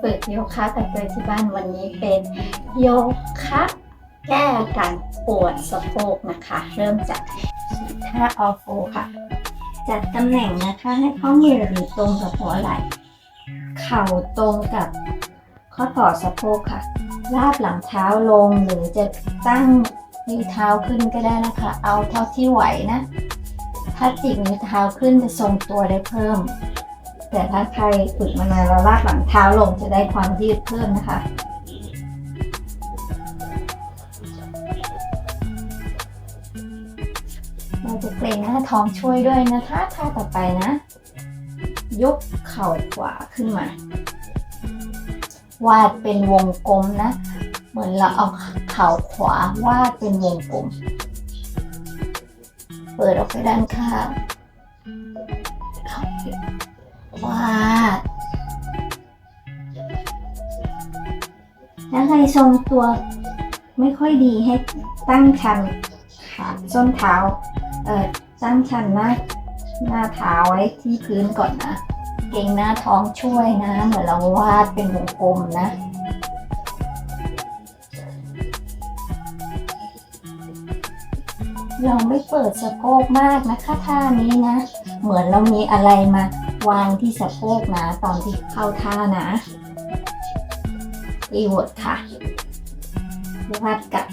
ฝึกโยคะกับตัวที่บ้านวันนี้เป็นโยคะแก้อาการปวดสะโพกนะคะ เริ่มจากท่าออโฟค่ะ จัดตำแหน่งนะคะให้ข้อมืออยู่ตรงกับหัวไหล่เข่าตรงกับข้อต่อสะโพกค่ะ ลาบหลังเท้าลงหรือจะตั้งนิ้วเท้าขึ้นก็ได้นะคะ เอาเท่าที่ไหวนะ ถ้าจิกนิ้วเท้าขึ้นจะทรงตัวได้เพิ่ม แต่ถ้าใครฝึกมานานแล้วลากหลังเท้าลงจะได้ความยืดเพิ่มนะคะเราจะเกรงหน้าท้องช่วยด้วยนะท่าท่าต่อไปนะ ยกเข่าขวาขึ้นมา วาดเป็นวงกลมนะ เหมือนเราเอาเข่าขวาวาดเป็นวงกลม เปิดออกไปด้านข้าง วาดถ้าใครทรงตัวไม่ค่อยดีให้ตั้งชันขาส้นเท้า เอ่อ ตั้งชันหน้าหน้าเท้าไว้ที่พื้นก่อนนะ เกรงหน้าท้องช่วยนะ เหมือนเราวาดเป็นวงกลมนะเราไม่เปิดสะโพกมากนะคะท่านี้นะ เหมือนเรามีอะไรมา วางที่สะโพกนะ ตอนที่เข้าท่านะรีเวิร์ดค่ะวาดกับ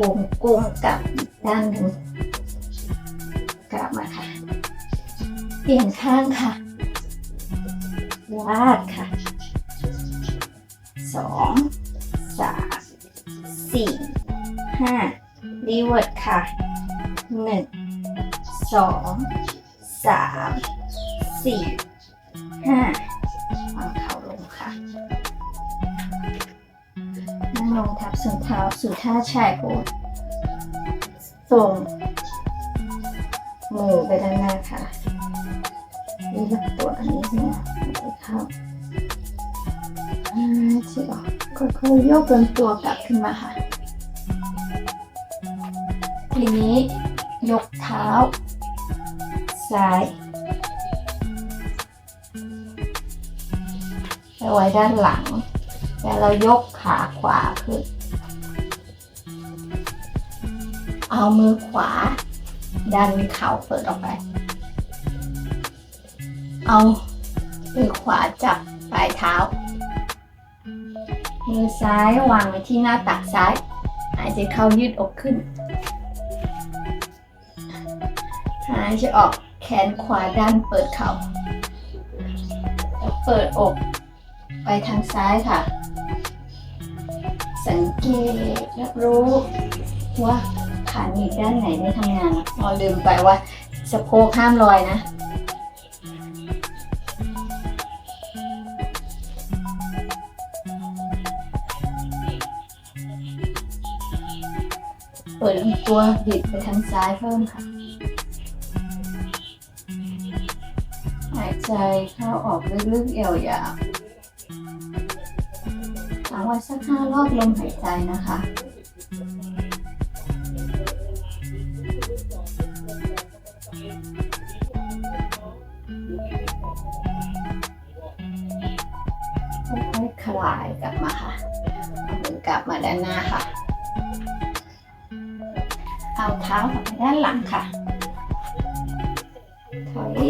วงกลมกับด้านหนึ่งกลับมาค่ะ เปลี่ยนข้างค่ะ วาดค่ะสองสามสี่ห้ารีเวิร์ดค่ะหนึ่งสองสามสี่ วางเข่าลงค่ะนั่งลงทับส้นเท้าสู่ท่าชายโพสส่งมือไปด้านหน้าค่ะนี่ลำตัวอันนี้ใช่ไหมไปเข้าอ่าเฉียออกค่อยๆยกลำตัวกลับขึ้นมาค่ะ ทีนี้ยกเท้า ซ้าย ไปไว้ด้านหลังแล้วเรายกขาขวาขึ้น เอามือขวา ดันเข่าเปิดออกไป เอามือขวาจับปลายเท้า มือซ้ายวางไว้ที่หน้าตักซ้าย หายใจเข้ายืดอกขึ้น หายใจออกแขนขวาด้านเปิดเข่าเปิดอก ไปทางซ้ายค่ะ สังเกตรับรู้ว่าขาหนีบด้านไหนไม่ทำงานพอลืมไปว่าสะโพกห้ามลอยนะเปิดลำตัวบิดไปทางซ้ายเพิ่มค่ะ หายใจเข้าออกลึกๆยาวๆเอา ไว้สักห้ารอบลมหายใจนะคะ ค่อยๆคลายกลับมาค่ะเอามือกลับมาด้านหน้าค่ะ เอาเท้ากลับไปด้านหลังค่ะ ถอย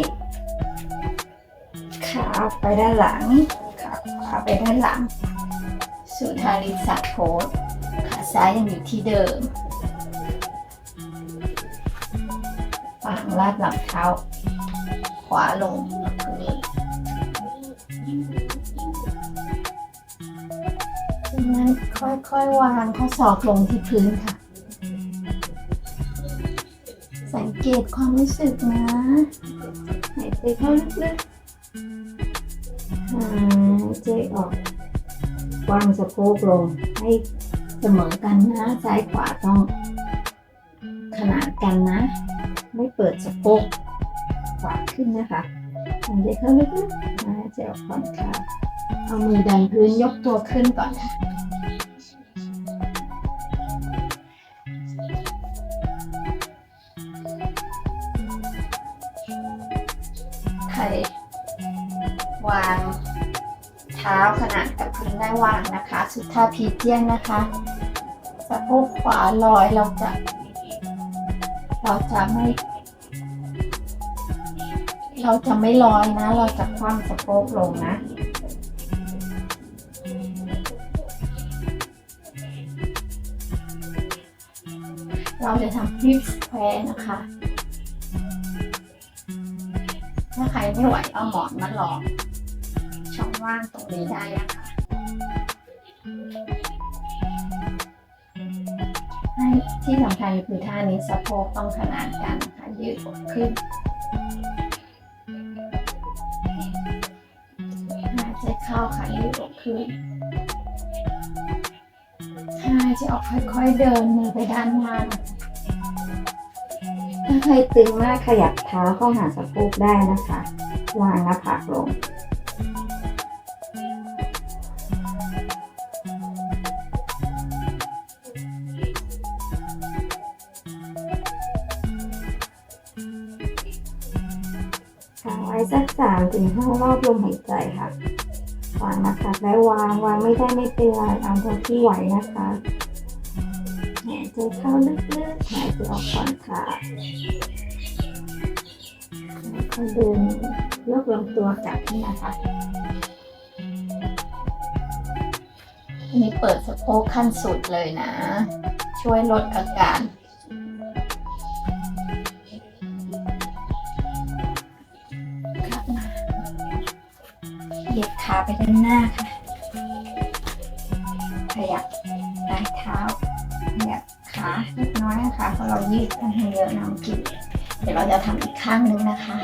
ขาไปด้านหลัง ขาขวาไปด้านหลัง ทาริสะโพสขาซ้ายยังอยู่ที่เดิมฝังลาดหลังเท้า ขวาลงพื้นจากนั้นค่อยๆวางข้อศอกลงที่พื้นค่ะ สังเกตความรู้สึกนะหายใจเข้าลึกๆหายใจออก วางสะโพกลงให้เสมอกันนะ ซ้ายขวาต้องขนานกันนะ ไม่เปิดสะโพกขวาขึ้นนะคะหายใจเข้าลึกๆหายใจออกผ่อนคลายเอามือดันพื้นยกตัวขึ้นก่อนค่ะ ขนาดกับพื้นได้วางนะคะสุดท่าพีเจียนนะคะสะโพกขวาลอยเราจะ เราจะไม่ เราจะไม่ลอยนะ เราจะคว่ำสะโพกลงนะเราจะทำฮิปสแควร์นะคะ ถ้าใครไม่ไหวเอาหมอนมาลอง ช่องว่างตรงนี้ได้นะคะให้ที่สำคัญคือท่านี้สะโพกต้องขนานกันนะคะยืดอกขึ้นหายใจเข้าค่ะยืดอกขึ้นหายใจออกค่อยๆเดินมือไปด้านหน้านะคะถ้าใครตึงมากขยับเท้าเข้าหาสะโพกได้นะคะ วางหน้าผากลง 3ถึง5รอบลมหายใจค่ะ วางนะคะและวางวางไม่ได้ไม่เป็นไรเอาเท่าที่ไหวนะคะหายใจเข้าลึกๆหายใจออกก่อนค่ะแล้วก็ดึงยกลำตัวกลับขึ้นนะคะอันนี้เปิดสะโพกขั้นสุดเลยนะ ช่วยลดอาการ ขาไปด้านหน้าค่ะ ขยับปลายเท้า ขยับขาเล็กน้อยนะคะเพราะเรายืดกันให้เยอะน้ำกินเดี๋ยวเราจะทำอีกข้างนึงนะคะ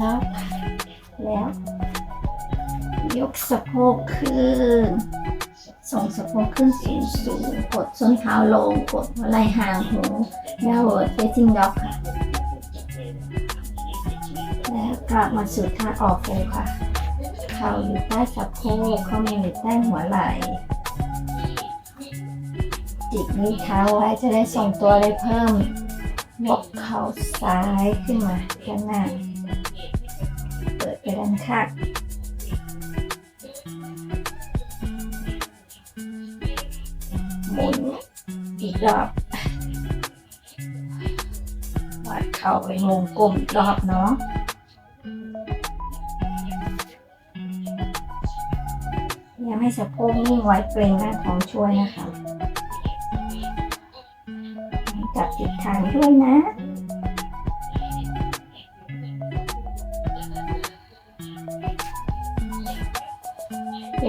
แล้ว แล้ว ยกสะโพกขึ้น ส่งสะโพกขึ้นสูงสูงกดส้นเท้าลง กดหัวไหล่ห่างหูดาวเวิร์ดเฟซิ่งด็อกค่ะ แล้วกลับมาสู่ท่าออกโฟค่ะ เข่าอยู่ใต้สะโพกข้อมืออยู่ใต้หัวไหล่จิกนิ้วเท้าไว้จะได้ส่งตัวได้เพิ่มยกเข่าซ้ายขึ้นมาด้านหน้า เปิดไปด้านข้างหมุนอีกรอบวัดเข่าเป็นวงกลมอีกรอบเนาะยังให้สะโพกนิ่งไว้เกรงหน้าท้องช่วยนะคะ จับทิศทางด้วยนะ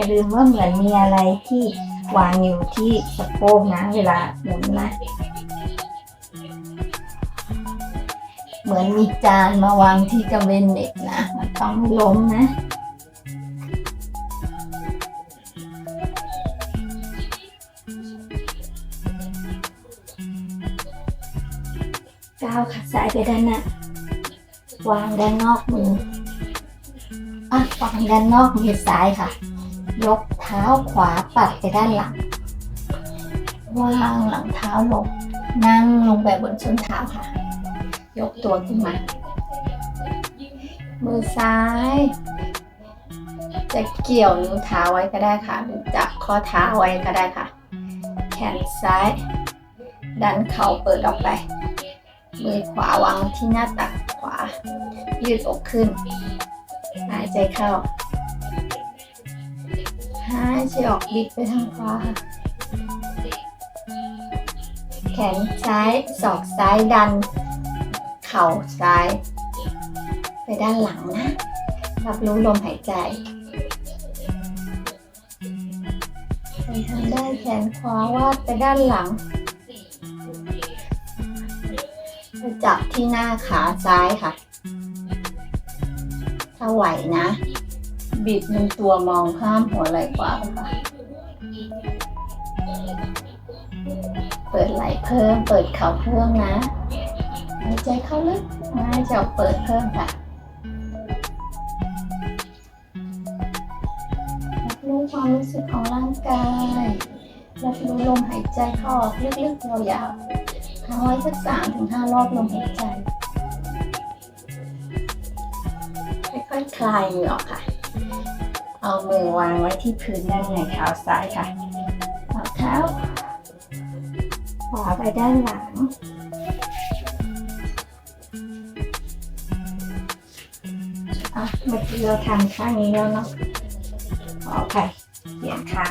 อย่าลืมว่าเหมือนมีอะไรที่วางอยู่ที่สะโพกนะเวลาหมุนนะ เหมือนมีจานมาวางที่กระเบนเด็กนะ มันต้องไม่ล้มนะก้าวขาซ้ายไปด้านหน้าวางด้านนอกมืออะวางด้านนอกมือซ้ายค่ะ ยกเท้าขวาปัดไปด้านหลัง วางหลังเท้าลง นั่งลงไปบนส้นเท้าค่ะ ยกตัวขึ้นมา มือซ้าย จะเกี่ยวนิ้วเท้าไว้ก็ได้ค่ะ หรือจับข้อเท้าไว้ก็ได้ค่ะ แขนซ้าย ดันเข่าเปิดออกไป มือขวาวางที่หน้าตักขวา ยืดอกขึ้น หายใจเข้า หายใจออกบิดไปทางขวาค่ะ แขนซ้ายศอกซ้ายดัน เข่าซ้าย ไปด้านหลังนะ รับรู้ลมหายใจไปทางด้านแขนขวาวาดไปด้านหลังไปจับที่หน้าขาซ้ายค่ะ ถ้าไหวนะ บิดลงตัวมองข้ามหัวไหล่ขวาค่ะ เปิดไหล่เพิ่ม เปิดเข่าเพิ่มนะหายใจเข้าลึกหายใจออกเปิดเพิ่มค่ะรับรู้ความรู้สึกของร่างกายรับรู้ลมหายใจเข้าออกลึกๆยาวๆค้างไว้สักสามถึงห้ารอบลมหายใจค่อยๆคลายมือออกค่ะ เอามือวางไว้ที่พื้นด้านในเท้าซ้ายค่ะเอาเท้าขวาไปด้านหลัง อะเมื่อกี้เราทำข้างนี้แล้วเนาะโอเคเปลี่ยนค่ะ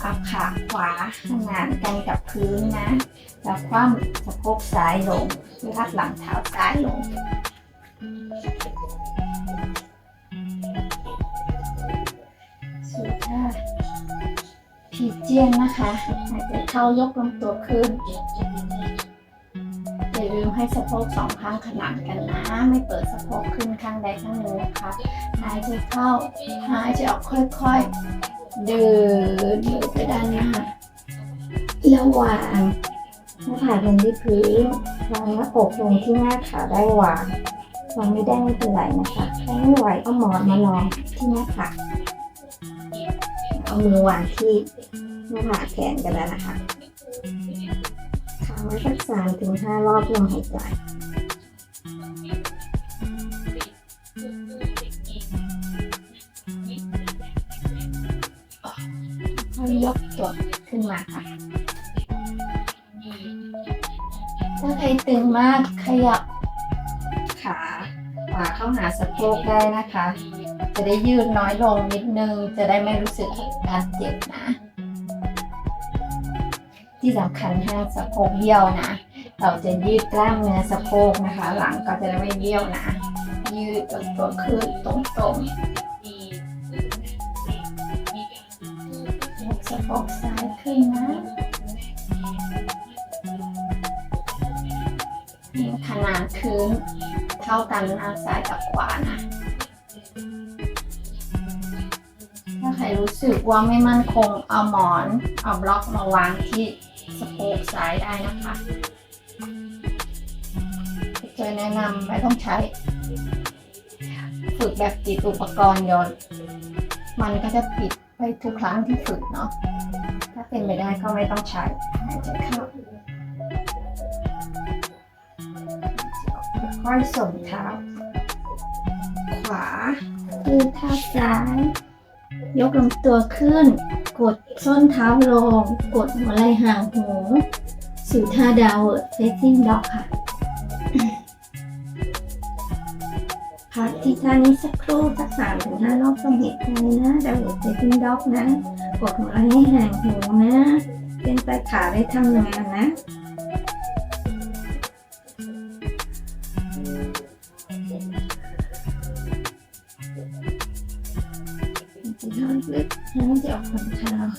เอาขาขวาขนานกันกับพื้นนะ แล้วคว่ำสะโพกซ้ายลงลาดหลังเท้าซ้ายลง ผีเจียนนะคะหายใจเข้ายกลำตัวขึ้นอย่าลืมให้สะโพกสองข้างขนานกันนะ ไม่เปิดสะโพกขึ้นข้างใดข้างหนึ่งนะคะหายใจเข้าหายใจออกค่อยๆ เดินเดินไปด้านหน้าระหว่างหน้าผากลงที่พื้นวางหน้าอกลงที่หน้าขาได้วางวางไม่ได้ไม่เป็นไรนะคะถ้าไม่ไหวเอาหมอนมารองที่หน้าผากเอามือวางที่ หน้าผาแขนกันแล้วนะคะค้างไว้สักสามถึงห้ารอบลมหายใจค่อยยกตัวขึ้นมาค่ะ ถ้าใครตึงมากขยับขาขวาเข้าหาสะโพกได้นะคะ จะได้ยืดน้อยลงนิดนึง จะได้ไม่รู้สึกการเจ็บนะ ที่สำคัญห้ามสะโพกเบี้ยวนะ เราจะยืดกล้ามเนื้อสะโพกนะคะ หลังก็จะไม่เบี้ยวนะ ยืดตัวขึ้นตรงๆยกสะโพกซ้ายขึ้นนะขนาดพื้นเท่ากันหน้าซ้ายกับขวานะ ถ้าใครรู้สึกว่าไม่มั่นคงเอาหมอน เอาบล็อกมาวางที่ โพกซ้ายได้นะคะจะแนะนำไม่ต้องใช้ ฝึกแบบติดอุปกรณ์โยนมันก็จะปิดไปทุกครั้งที่ฝึกเนาะถ้าเป็นไม่ได้ก็ไม่ต้องใช้หายใจเข้าค่อยส่งเท้า ขวายืดเท้าซ้าย ยกลำตัวขึ้น กดส้นเท้าลง กดหัวไหล่ห่างหูสู่ท่าดาวเฟซซิ่งด็อกค่ะ พักที่ท่านี้สักครู่สักสามถึงห้ารอบต้องเหตุใจนะดาวเฟซซิ่งด็อกนะ กดหัวไหล่ห่างหูนะ เป็นปลายขาได้ทำงานนะจะนอนลึก หายใจออกผ่อนคลาย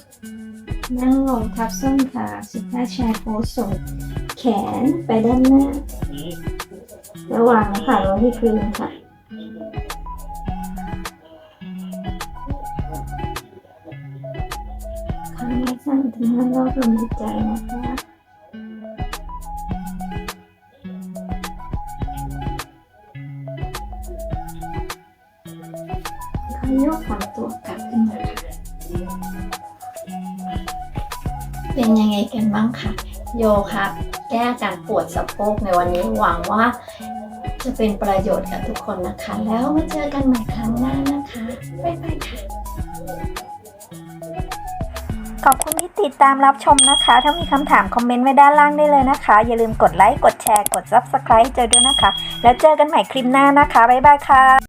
นั่งลงทับส้นขาสุดท้าแชร์โพสส่งแขนไปด้านหน้า ระหว่างขาลงที่พื้นค่ะครั้งนี้สั้นถึงห้ารอบลมหายใจนะคะ เป็นยังไงกันบ้างคะโยคะแก้อาการปวดสะโพกในวันนี้หวังว่าจะเป็นประโยชน์กับทุกคนนะคะ แล้วมาเจอกันใหม่ครั้งหน้านะคะ บ๊ายบายค่ะ ขอบคุณที่ติดตามรับชมนะคะ ถ้ามีคำถามคอมเมนต์ไว้ด้านล่างได้เลยนะคะ อย่าลืมกดไลค์ กดแชร์ กด Subscribe เจอด้วยนะคะ แล้วเจอกันใหม่คลิปหน้านะคะ บ๊ายบายค่ะ